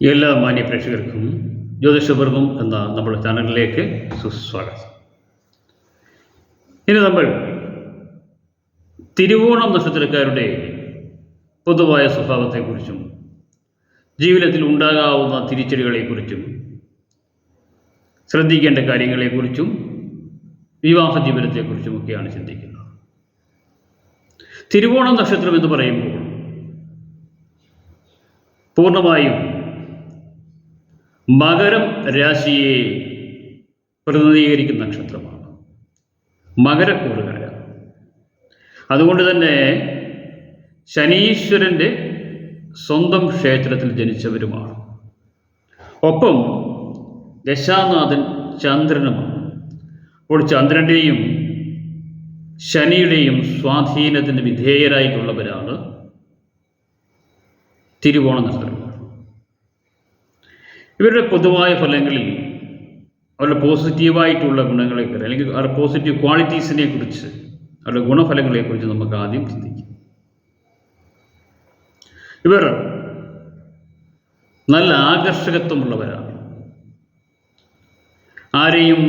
എല്ലാ മാന്യ പ്രേക്ഷകർക്കും ജ്യോതിഷപർവം എന്ന നമ്മുടെ ചാനലിലേക്ക് സുസ്വാഗതം. ഇനി നമ്മൾ തിരുവോണം നക്ഷത്രക്കാരുടെ പൊതുവായ സ്വഭാവത്തെക്കുറിച്ചും ജീവിതത്തിൽ ഉണ്ടാകാവുന്ന തിരിച്ചടികളെക്കുറിച്ചും ശ്രദ്ധിക്കേണ്ട കാര്യങ്ങളെക്കുറിച്ചും വിവാഹ ജീവിതത്തെക്കുറിച്ചുമൊക്കെയാണ് ചിന്തിക്കുന്നത്. തിരുവോണം നക്ഷത്രം എന്ന് പറയുമ്പോൾ പൂർണമായും മകരം രാശിയെ പ്രതിനിധീകരിക്കുന്ന നക്ഷത്രമാണ്. മകരക്കൂറുകാര അതുകൊണ്ട് തന്നെ ശനീശ്വരന്റെ സ്വന്തം ക്ഷേത്രത്തിൽ ജനിച്ചവരുമാണ്. ഒപ്പം ദശാനാഥൻ ചന്ദ്രനുമാണ്. അപ്പോൾ ചന്ദ്രന്റെയും ശനിയുടെയും സ്വാധീനത്തിന് വിധേയരായിട്ടുള്ളവരാണ് തിരുവോണ നക്ഷത്രക്കാർ ഇവരുടെ പൊതുവായ ഫലങ്ങളിൽ അവരുടെ പോസിറ്റീവായിട്ടുള്ള ഗുണങ്ങളെ അല്ലെങ്കിൽ അവരുടെ പോസിറ്റീവ് ക്വാളിറ്റീസിനെ കുറിച്ച് അവരുടെ ഗുണഫലങ്ങളെക്കുറിച്ച് നമുക്ക് ആദ്യം ചിന്തിക്കാം. ഇവർ നല്ല ആകർഷകത്വമുള്ളവരാണ്. ആരെയും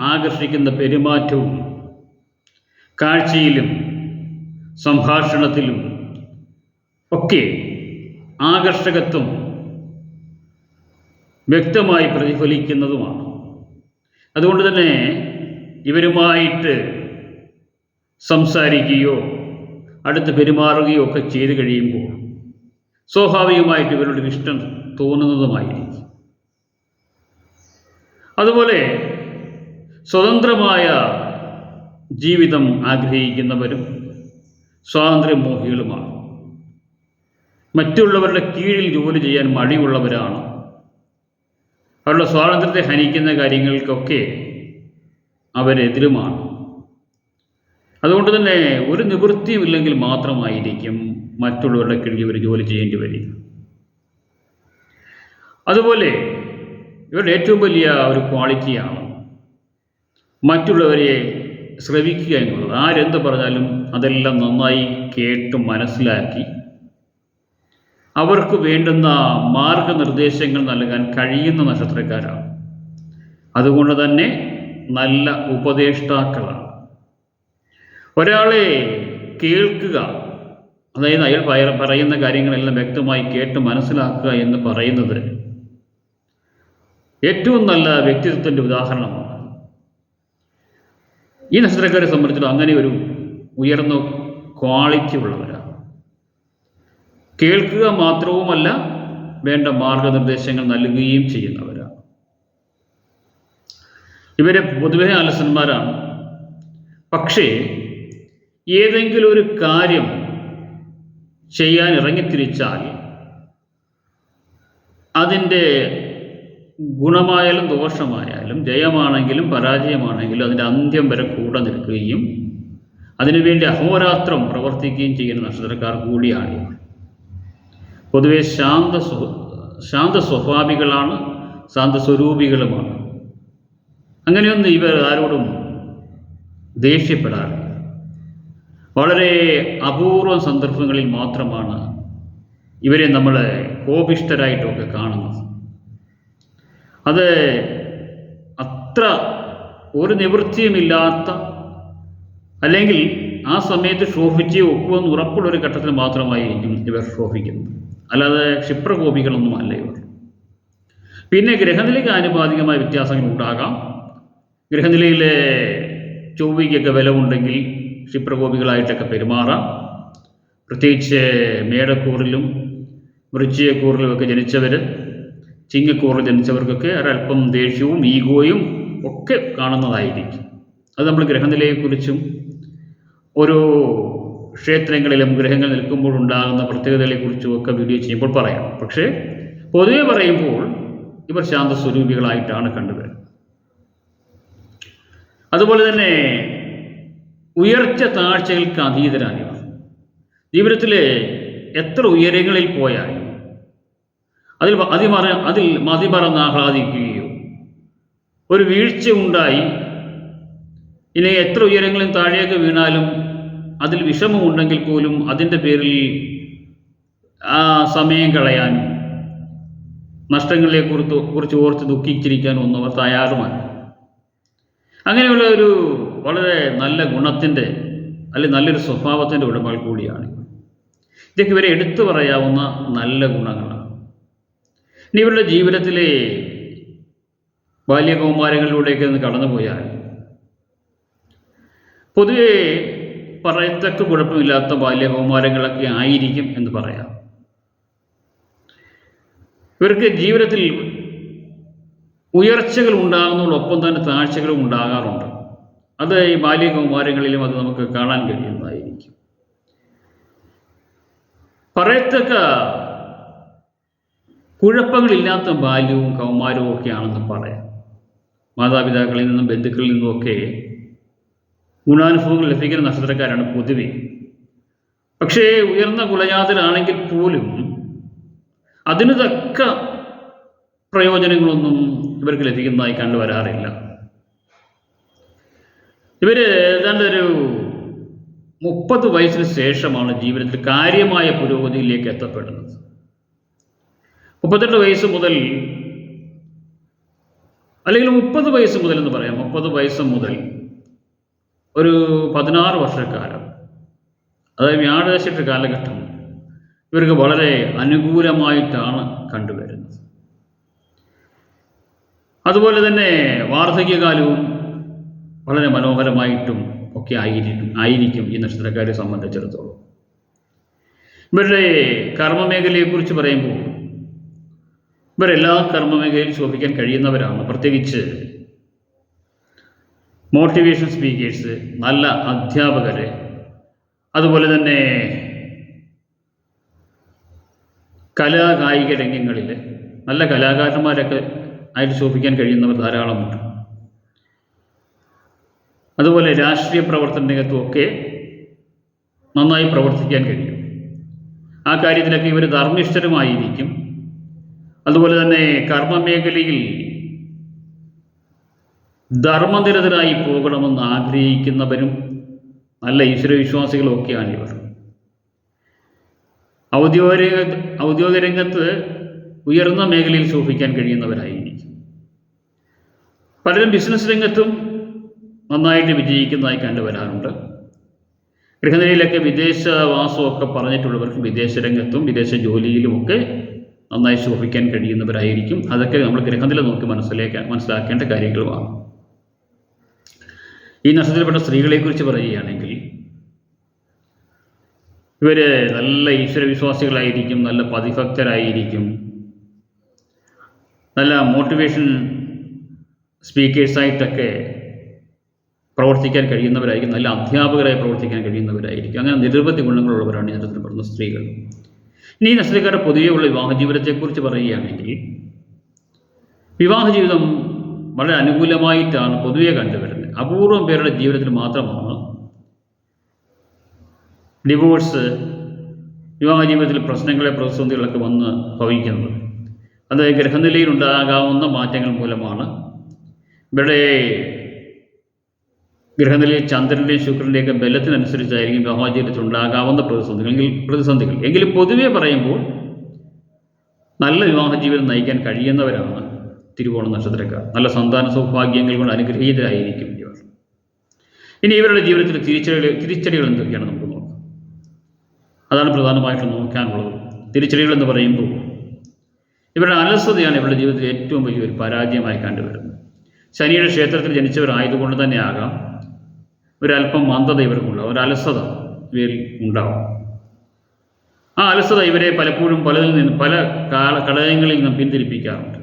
ആകർഷിക്കുന്ന പെരുമാറ്റവും കാഴ്ചയിലും സംഭാഷണത്തിലും ഒക്കെ ആകർഷകത്വം വ്യക്തമായി പ്രതിഫലിക്കുന്നതുമാണ്. അതുകൊണ്ട് തന്നെ ഇവരുമായിട്ട് സംസാരിക്കുകയോ അടുത്ത് പെരുമാറുകയോ ഒക്കെ ചെയ്തു കഴിയുമ്പോൾ സ്വാഭാവികമായിട്ട് ഇവരുടെ ഇഷ്ടം തോന്നുന്നതുമായിരിക്കും. അതുപോലെ സ്വതന്ത്രമായ ജീവിതം ആഗ്രഹിക്കുന്നവരും സ്വാതന്ത്ര്യമോഹികളുമാണ്. മറ്റുള്ളവരുടെ കീഴിൽ ജോലി ചെയ്യാൻ മടിയുള്ളവരാണ് അവരുടെ സ്വാതന്ത്ര്യത്തെ ഹനിക്കുന്ന കാര്യങ്ങൾക്കൊക്കെ അവരെതിരുമാണ്. അതുകൊണ്ട് തന്നെ ഒരു നിവൃത്തിയുമില്ലെങ്കിൽ മാത്രമായിരിക്കും മറ്റുള്ളവരുടെ കീഴിൽ ഇവർ ജോലി ചെയ്യേണ്ടി വരിക. അതുപോലെ ഇവരുടെ ഏറ്റവും വലിയ ഒരു ക്വാളിറ്റിയാണ് മറ്റുള്ളവരെ ശ്രവിക്കുക എന്നുള്ളത്. ആരെന്ത് പറഞ്ഞാലും അതെല്ലാം നന്നായി കേട്ട് മനസ്സിലാക്കി അവർക്ക് വേണ്ടുന്ന മാർഗനിർദ്ദേശങ്ങൾ നൽകാൻ കഴിയുന്ന നക്ഷത്രക്കാരാണ്. അതുകൊണ്ട് തന്നെ നല്ല ഉപദേഷ്ടാക്കളാണ്. ഒരാളെ കേൾക്കുക അതായത് അയാൾ പറയുന്ന കാര്യങ്ങളെല്ലാം വ്യക്തമായി കേട്ട് മനസ്സിലാക്കുക എന്ന് പറയുന്നത് ഏറ്റവും നല്ല വ്യക്തിത്വത്തിന്റെ ഉദാഹരണമാണ്. ഈ നക്ഷത്രക്കാരെ സംബന്ധിച്ചിടത്തോളം അങ്ങനെ ഒരു ഉയർന്ന ക്വാളിറ്റി ഉള്ളവരാണ് കേൾക്കുക മാത്രവുമല്ല വേണ്ട മാർഗനിർദ്ദേശങ്ങൾ നൽകുകയും ചെയ്യുന്നവരാണ്. ഇവരെ പൊതുവെ അലസന്മാരാണ്. പക്ഷേ ഏതെങ്കിലും ഒരു കാര്യം ചെയ്യാൻ ഇറങ്ങിത്തിരിച്ചാൽ അതിന്റെ ഗുണമായാലും ദോഷമായാലും ജയമാണെങ്കിലും പരാജയമാണെങ്കിലും അതിന്റെ അന്ത്യം വരെ കൂടെ നിൽക്കുകയും അതിനുവേണ്ടി അഹോരാത്രം പ്രവർത്തിക്കുകയും ചെയ്യുന്ന നക്ഷത്രക്കാർ കൂടിയാണ് പൊതുവെ ശാന്ത ശാന്ത സ്വഭാവികളാണ് ശാന്ത സ്വരൂപികളുമാണ്. അങ്ങനെയൊന്നും ഇവർ ആരോടും ദേഷ്യപ്പെടാറില്ല. വളരെ അപൂർവ സന്ദർഭങ്ങളിൽ മാത്രമാണ് ഇവരെ നമ്മൾ കോപിഷ്ടരായിട്ടൊക്കെ കാണുന്നത്. അത് അത്ര ഒരു നിവൃത്തിയുമില്ലാത്ത അല്ലെങ്കിൽ ആ സമയത്ത് ശോഭിച്ച് ഒക്കുമെന്ന് ഉറപ്പുള്ളൊരു ഘട്ടത്തിൽ മാത്രമായിരിക്കും ഇവർ ശോഭിക്കുന്നത് അല്ലാതെ ക്ഷിപ്രകോപികളൊന്നും അല്ല ഇവർ. പിന്നെ ഗ്രഹനിലയ്ക്ക് ആനുപാതികമായ വ്യത്യാസങ്ങൾ ഉണ്ടാകാം. ഗ്രഹനിലയിലെ ചൊവ്വയ്ക്കൊക്കെ വില ഉണ്ടെങ്കിൽ ക്ഷിപ്രകോപികളായിട്ടൊക്കെ പെരുമാറാം. പ്രത്യേകിച്ച് മേടക്കൂറിലും വൃശ്ചികക്കൂറിലും ഒക്കെ ജനിച്ചവർ ചിങ്ങക്കൂറിൽ ജനിച്ചവർക്കൊക്കെ ഒരല്പം ദേഷ്യവും ഈഗോയും ഒക്കെ കാണുന്നതായിരിക്കും. അത് നമ്മൾ ഗ്രഹനിലയെക്കുറിച്ചും ഓരോ ക്ഷേത്രങ്ങളിലും ഗ്രഹങ്ങൾ നിൽക്കുമ്പോൾ ഉണ്ടാകുന്ന പ്രത്യേകതകളെക്കുറിച്ചും ഒക്കെ വീഡിയോ ചെയ്യുമ്പോൾ പറയാം. പക്ഷേ പൊതുവെ പറയുമ്പോൾ ഇവർ ശാന്ത സ്വരൂപികളായിട്ടാണ് കണ്ടുവരുന്നത് അതുപോലെ തന്നെ ഉയർച്ച താഴ്ചകൾക്ക് അതീതരായവർ ജീവിതത്തിലെ എത്ര ഉയരങ്ങളിൽ പോയാലും അതിൽ അതിമറ അതിൽ മതിമറന്ന് ആഹ്ലാദിക്കുകയോ ഒരു വീഴ്ച ഉണ്ടായി ഇനി എത്ര ഉയരങ്ങളും താഴേക്ക് വീണാലും അതിൽ വിഷമമുണ്ടെങ്കിൽ പോലും അതിന്റെ പേരിൽ ആ സമയം കളയാനും നഷ്ടങ്ങളെ കുറിച്ച് കുറിച്ച് ഓർത്ത് ദുഃഖിച്ചിരിക്കാനും ഒന്നും അവർ തയ്യാറുമാണ് അങ്ങനെയുള്ള ഒരു വളരെ നല്ല ഗുണത്തിന്റെ അല്ലെങ്കിൽ നല്ലൊരു സ്വഭാവത്തിന്റെ ഉടമകൾ കൂടിയാണ്. ഇതൊക്കെ ഇവരെ എടുത്തു പറയാവുന്ന നല്ല ഗുണങ്ങളാണ് ഇനി ഇവരുടെ ജീവിതത്തിലെ ബാല്യകൗമാരങ്ങളിലൂടെയൊക്കെ ഒന്ന് കടന്നുപോയാൽ പൊതുവെ പറയത്തക്ക കുഴപ്പമില്ലാത്ത ബാല്യകൗമാരങ്ങളൊക്കെ ആയിരിക്കും എന്ന് പറയാം. ഇവർക്ക് ജീവിതത്തിൽ ഉയർച്ചകൾ ഉണ്ടാകുന്നതോടൊപ്പം തന്നെ താഴ്ചകളും ഉണ്ടാകാറുണ്ട്. അത് ഈ ബാല്യകൗമാരങ്ങളിലും അത് നമുക്ക് കാണാൻ കഴിയുന്നതായിരിക്കും. പറയത്തക്ക കുഴപ്പങ്ങളില്ലാത്ത ബാല്യവും കൗമാരവും ഒക്കെയാണെന്ന് പറയാം. മാതാപിതാക്കളിൽ നിന്നും ബന്ധുക്കളിൽ നിന്നുമൊക്കെ ഗുണാനുഭവങ്ങൾ ലഭിക്കുന്ന നക്ഷത്രക്കാരാണ് പൊതുവെ. പക്ഷേ ഉയർന്ന കുലജാതരാണെങ്കിൽ പോലും അതിന് തക്ക പ്രയോജനങ്ങളൊന്നും ഇവർക്ക് ലഭിക്കുന്നതായി കണ്ടുവരാറില്ല ഇവർ ഏതാണ്ട് ഒരു മുപ്പത് വയസ്സിന് ശേഷമാണ് ജീവിതത്തിൽ കാര്യമായ പുരോഗതിയിലേക്ക് എത്തപ്പെടുന്നത്. മുപ്പത്തെട്ട് വയസ്സ് മുതൽ അല്ലെങ്കിൽ മുപ്പത് വയസ്സ് മുതൽ എന്ന് പറയാം. മുപ്പത് വയസ്സ് മുതൽ ഒരു പതിനാറ് വർഷക്കാലം അതായത് വ്യാഴദശയുടെ കാലഘട്ടം ഇവർക്ക് വളരെ അനുകൂലമായിട്ടാണ് കണ്ടുവരുന്നത്. അതുപോലെ തന്നെ വാർദ്ധക്യകാലവും വളരെ മനോഹരമായിട്ടും ഒക്കെ ആയിരിക്കും ആയിരിക്കും ഈ നക്ഷത്രക്കാരെ സംബന്ധിച്ചിടത്തോളം. ഇവരുടെ കർമ്മമേഖലയെക്കുറിച്ച് പറയുമ്പോൾ ഇവരെല്ലാ കർമ്മമേഖലയിൽ ശോഭിക്കാൻ കഴിയുന്നവരാണ്. പ്രത്യേകിച്ച് മോട്ടിവേഷൻ സ്പീക്കേഴ്സ് നല്ല അധ്യാപകർ അതുപോലെ തന്നെ കലാകായിക രംഗങ്ങളിൽ നല്ല കലാകാരന്മാരൊക്കെ ആയിട്ട് ശോഭിക്കാൻ കഴിയുന്നവർ ധാരാളമുണ്ട്. അതുപോലെ രാഷ്ട്രീയ പ്രവർത്തന രംഗത്തുമൊക്കെ നന്നായി പ്രവർത്തിക്കാൻ കഴിയും. ആ കാര്യത്തിലൊക്കെ ഇവർ ധർമ്മിഷ്ഠരുമായിരിക്കും. അതുപോലെ തന്നെ കർമ്മമേഖലയിൽ ധർമ്മനിരതരായി പോകണമെന്ന് ആഗ്രഹിക്കുന്നവരും നല്ല ഈശ്വരവിശ്വാസികളും ഒക്കെയാണ് ഇവർ ഔദ്യോഗിക ഔദ്യോഗിക രംഗത്ത് ഉയർന്ന മേഖലയിൽ ശോഭിക്കാൻ കഴിയുന്നവരായിരിക്കും. പലരും ബിസിനസ് രംഗത്തും നന്നായിട്ട് വിജയിക്കുന്നതായി കണ്ടുവരാറുണ്ട്. ഗൃഹനിലയിലൊക്കെ വിദേശവാസമൊക്കെ പറഞ്ഞിട്ടുള്ളവർക്ക് വിദേശ രംഗത്തും വിദേശ ജോലിയിലുമൊക്കെ നന്നായി ശോഭിക്കാൻ കഴിയുന്നവരായിരിക്കും. അതൊക്കെ നമ്മൾ ഗൃഹനില നോക്കി മനസ്സിലാക്കാൻ മനസ്സിലാക്കേണ്ട കാര്യങ്ങളുമാണ്. ഈ നക്ഷത്രത്തിൽപ്പെട്ട സ്ത്രീകളെക്കുറിച്ച് പറയുകയാണെങ്കിൽ ഇവർ നല്ല ഈശ്വരവിശ്വാസികളായിരിക്കും നല്ല പതിഭക്തരായിരിക്കും നല്ല മോട്ടിവേഷൻ സ്പീക്കേഴ്സായിട്ടൊക്കെ പ്രവർത്തിക്കാൻ കഴിയുന്നവരായിരിക്കും നല്ല അധ്യാപകരായി പ്രവർത്തിക്കാൻ കഴിയുന്നവരായിരിക്കും. അങ്ങനെ നിരവധി ഗുണങ്ങളുള്ളവരാണ് ഈ നക്ഷത്രത്തിൽപ്പെടുന്ന സ്ത്രീകൾ. ഇനി ഈ നക്ഷത്രക്കാരുടെ പൊതുവെയുള്ള വിവാഹ ജീവിതത്തെക്കുറിച്ച് പറയുകയാണെങ്കിൽ വിവാഹ ജീവിതം വളരെ അനുകൂലമായിട്ടാണ് പൊതുവെ കണ്ടുവരുന്നത്. അപൂർവം പേരുടെ ജീവിതത്തിൽ മാത്രമാണ്. ഡിവോഴ്സ് വിവാഹ ജീവിതത്തിൽ പ്രശ്നങ്ങളെ പ്രതിസന്ധികളൊക്കെ വന്ന് ഭവിക്കുന്നത്. അത് ഗ്രഹനിലയിൽ ഉണ്ടാകാവുന്ന മാറ്റങ്ങൾ മൂലമാണ്. ഇവിടെ ഗ്രഹനിലയിൽ ചന്ദ്രന്റെയും ശുക്രന്റെയൊക്കെ ബലത്തിനനുസരിച്ചായിരിക്കും വിവാഹ ജീവിതത്തിൽ ഉണ്ടാകാവുന്ന പ്രതിസന്ധികൾ എങ്കിൽ പ്രതിസന്ധികൾ. എങ്കിലും പൊതുവേ പറയുമ്പോൾ നല്ല വിവാഹ ജീവിതം നയിക്കാൻ കഴിയുന്നവരാണ് തിരുവോണ നക്ഷത്രക്കാർ. നല്ല സന്താന സൗഭാഗ്യങ്ങൾ കൊണ്ട് അനുഗ്രഹീതരായിരിക്കും ഇനി ഇവരുടെ ജീവിതത്തിൽ തിരിച്ചടികൾ തിരിച്ചടികൾ എന്തൊക്കെയാണ് നമുക്ക് നോക്കാം. അതാണ് പ്രധാനമായിട്ടും നോക്കാനുള്ളത്. തിരിച്ചടികൾ എന്ന് പറയുമ്പോൾ ഇവരുടെ അലസതയാണ് ഇവരുടെ ജീവിതത്തിൽ ഏറ്റവും വലിയൊരു പരാജയമായി കണ്ടുവരുന്നത്. ശനിയുടെ ക്ഷേത്രത്തിൽ ജനിച്ചവരായതുകൊണ്ട് തന്നെ ആകാം ഒരല്പം മന്ദത ഇവർക്കുണ്ടാവും ഒരു അലസത ഇവരിൽ ഉണ്ടാവും. ആ അലസത ഇവരെ പലപ്പോഴും പലതിൽ നിന്ന് പല ഘടകങ്ങളിൽ നിന്നും പിന്തിരിപ്പിക്കാറുണ്ട്.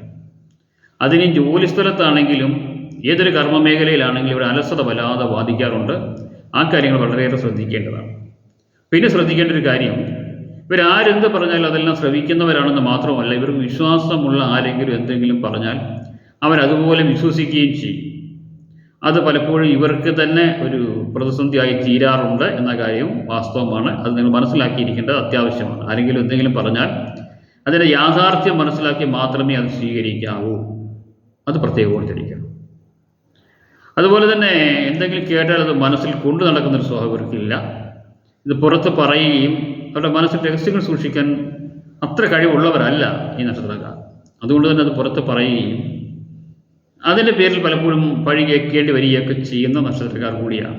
അതിന് ജോലി സ്ഥലത്താണെങ്കിലും ഏതൊരു കർമ്മ മേഖലയിലാണെങ്കിലും ഇവിടെ അലസത വല്ലാതെ ബാധിക്കാറുണ്ട്. ആ കാര്യങ്ങൾ വളരെയേറെ ശ്രദ്ധിക്കേണ്ടതാണ്. പിന്നെ ശ്രദ്ധിക്കേണ്ട ഒരു കാര്യം ഇവരാരെന്ത് പറഞ്ഞാലും അതെല്ലാം ശ്രവിക്കുന്നവരാണെന്ന് മാത്രമല്ല ഇവർക്ക് വിശ്വാസമുള്ള ആരെങ്കിലും എന്തെങ്കിലും പറഞ്ഞാൽ അവരതുപോലെ വിശ്വസിക്കുകയും ചെയ്യും. അത് പലപ്പോഴും ഇവർക്ക് തന്നെ ഒരു പ്രതിസന്ധിയായി തീരാറുണ്ട് എന്ന കാര്യം വാസ്തവമാണ്. അത് നിങ്ങൾ മനസ്സിലാക്കിയിരിക്കേണ്ടത് അത്യാവശ്യമാണ്. ആരെങ്കിലും എന്തെങ്കിലും പറഞ്ഞാൽ അതിന്റെ യാഥാർത്ഥ്യം മനസ്സിലാക്കി മാത്രമേ അത് സ്വീകരിക്കാവൂ. അത് പ്രത്യേകം ഓർത്തിരിക്കണം അതുപോലെ തന്നെ എന്തെങ്കിലും കേട്ടാൽ അത് മനസ്സിൽ കൊണ്ടു നടക്കുന്നൊരു സ്വഭാവം ഇത് പുറത്ത് പറയുകയും അവരുടെ മനസ്സിൽ രഹസ്യങ്ങൾ സൂക്ഷിക്കാൻ അത്ര കഴിവുള്ളവരല്ല ഈ നക്ഷത്രക്കാർ. അതുകൊണ്ട് തന്നെ അത് പുറത്ത് പറയുകയും അതിന്റെ പേരിൽ പലപ്പോഴും പഴി കേൾക്കേണ്ടി വരികയൊക്കെ ചെയ്യുന്ന നക്ഷത്രക്കാർ കൂടിയാണ്.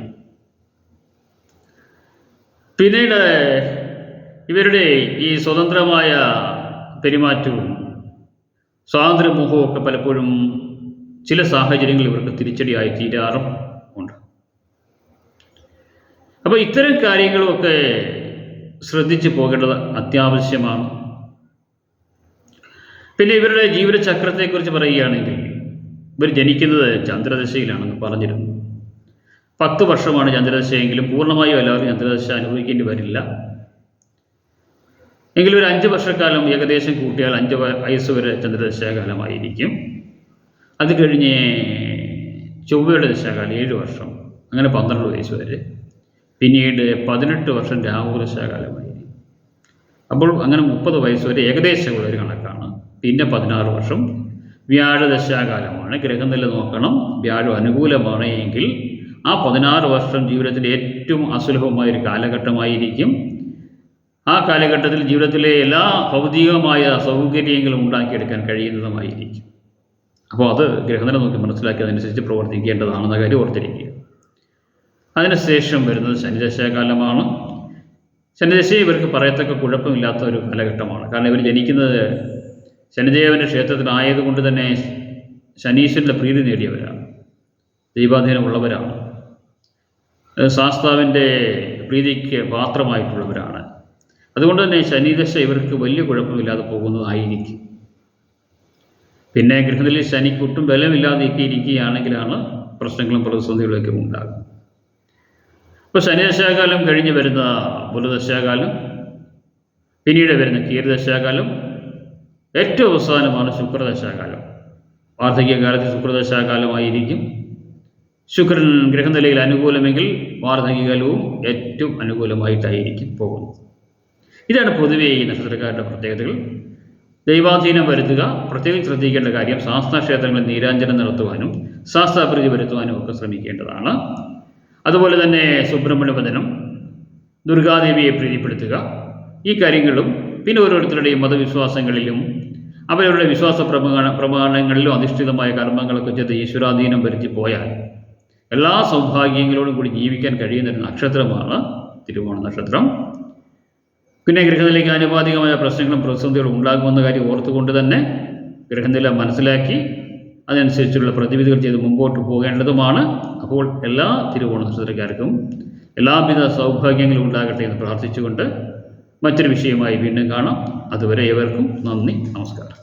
പിന്നീട് ഇവരുടെ ഈ സ്വതന്ത്രമായ പെരുമാറ്റവും സ്വാതന്ത്ര്യമോഹവും ഒക്കെ പലപ്പോഴും ചില സാഹചര്യങ്ങൾ ഇവർക്ക് തിരിച്ചടിയായി തീരാറും ഉണ്ട്. അപ്പോൾ ഇത്തരം കാര്യങ്ങളുമൊക്കെ ശ്രദ്ധിച്ചു പോകേണ്ടത് അത്യാവശ്യമാണ്. പിന്നെ ഇവരുടെ ജീവിതചക്രത്തെക്കുറിച്ച് പറയുകയാണെങ്കിൽ ഇവർ ജനിക്കുന്നത് ചന്ദ്രദശയിലാണെന്ന് പറഞ്ഞിരുന്നു. പത്ത് വർഷമാണ് ചന്ദ്രദശയെങ്കിലും പൂർണമായും എല്ലാവരും ചന്ദ്രദശ അനുഭവിക്കേണ്ടി വരില്ല. എങ്കിലും ഒരു അഞ്ച് വർഷക്കാലം ഏകദേശം കൂട്ടിയാൽ അഞ്ച് വയസ്സ് വരെ ചന്ദ്രദശാകാലമായിരിക്കും. അത് കഴിഞ്ഞ് ചൊവ്വയുടെ ദശാകാലം ഏഴ് വർഷം അങ്ങനെ പന്ത്രണ്ട് വയസ്സ് വരെ. പിന്നീട് പതിനെട്ട് വർഷം രാഹു ദശാകാലമായി. അപ്പോൾ അങ്ങനെ മുപ്പത് വയസ്സ് വരെ ഏകദേശമുള്ള ഒരു കണക്കാണ്. പിന്നെ പതിനാറ് വർഷം വ്യാഴദശാകാലമാണ് ഗ്രഹനില നോക്കണം വ്യാഴം അനുകൂലമാണ് എങ്കിൽ ആ പതിനാറ് വർഷം ജീവിതത്തിലെ ഏറ്റവും അസുലഭമായ ഒരു കാലഘട്ടമായിരിക്കും. ആ കാലഘട്ടത്തിൽ ജീവിതത്തിലെ എല്ലാ ഭൗതികമായ സൗകര്യങ്ങളും ഉണ്ടാക്കിയെടുക്കാൻ കഴിയുന്നതുമായിരിക്കും. അപ്പോൾ അത് ഗ്രഹനില നോക്കി മനസ്സിലാക്കി അതനുസരിച്ച് പ്രവർത്തിക്കേണ്ടതാണെന്ന കാര്യം ഓർത്തിരിക്കുക. അതിനുശേഷം വരുന്നത് ശനിദശാകാലമാണ്. ശനിദശ ഇവർക്ക് പറയത്തക്ക കുഴപ്പമില്ലാത്ത ഒരു കാലഘട്ടമാണ്. കാരണം ഇവർ ജനിക്കുന്നത് ശനിദേവന്റെ ക്ഷേത്രത്തിലായതുകൊണ്ട് തന്നെ ശനീശ്വരന്റെ പ്രീതി നേടിയവരാണ്. ദൈവാധീനമുള്ളവരാണ് ശാസ്താവിന്റെ പ്രീതിക്ക് പാത്രമായിട്ടുള്ളവരാണ്. അതുകൊണ്ട് തന്നെ ശനിദശ ഇവർക്ക് വലിയ കുഴപ്പമില്ലാതെ പോകുന്നതായിരിക്കും. പിന്നെ ഗൃഹത്തിൽ ശനിക്ക് ഒട്ടും ബലമില്ലാതെയൊക്കെ ഇരിക്കുകയാണെങ്കിലാണ് പ്രശ്നങ്ങളും പ്രതിസന്ധികളൊക്കെ ഉണ്ടാകും ഇപ്പോൾ ശനിദശാകാലം കഴിഞ്ഞ് വരുന്ന ബുധദശാകാലം പിന്നീട് വരുന്ന കീരദശാകാലം ഏറ്റവും അവസാനമാണ് ശുക്രദശാകാലം. വാർദ്ധക്യകാലത്ത് ശുക്രദശാകാലമായിരിക്കും. ശുക്രൻ ഗ്രഹനിലയിൽ അനുകൂലമെങ്കിൽ വാർദ്ധക്യകാലവും ഏറ്റവും അനുകൂലമായിട്ടായിരിക്കും പോകുന്നത്. ഇതാണ് പൊതുവേ ഈ നക്ഷത്രക്കാരുടെ പ്രത്യേകതകൾ. ദൈവാധീനം വരുത്തുക പ്രത്യേകം ശ്രദ്ധിക്കേണ്ട കാര്യം ശാസ്ത്ര ക്ഷേത്രങ്ങളിൽ നീരാഞ്ജനം നടത്തുവാനും ശാസ്ത്രാഭിവൃദ്ധി വരുത്തുവാനും ഒക്കെ ശ്രമിക്കേണ്ടതാണ്. അതുപോലെ തന്നെ സുബ്രഹ്മണ്യ വചനം ദുർഗാദേവിയെ പ്രീതിപ്പെടുത്തുക ഈ കാര്യങ്ങളും പിന്നെ ഓരോരുത്തരുടെയും മതവിശ്വാസങ്ങളിലും അവരവരുടെ വിശ്വാസ പ്രമാണ പ്രമാണങ്ങളിലും അധിഷ്ഠിതമായ കർമ്മങ്ങളൊക്കെ ചെയ്ത് ഈശ്വരാധീനം വരുത്തി പോയാൽ എല്ലാ സൗഭാഗ്യങ്ങളോടും കൂടി ജീവിക്കാൻ കഴിയുന്ന ഒരു നക്ഷത്രമാണ് തിരുവോണ നക്ഷത്രം. പിന്നെ ഗ്രഹനിലയ്ക്ക് ആനുപാതികമായ പ്രശ്നങ്ങളും പ്രതിസന്ധികളും ഉണ്ടാകുമെന്ന കാര്യം ഓർത്തുകൊണ്ട് തന്നെ ഗ്രഹനില മനസ്സിലാക്കി അതനുസരിച്ചുള്ള പ്രതിവിധികൾ ചെയ്ത് മുമ്പോട്ട് പോകേണ്ടതുമാണ്. അപ്പോൾ എല്ലാ തിരുവോണ നക്ഷത്രക്കാർക്കും എല്ലാവിധ സൗഭാഗ്യങ്ങളും ഉണ്ടാകട്ടെ എന്ന് പ്രാർത്ഥിച്ചുകൊണ്ട് മറ്റൊരു വിഷയമായി വീണ്ടും കാണാം. അതുവരെ ഏവർക്കും നന്ദി നമസ്കാരം.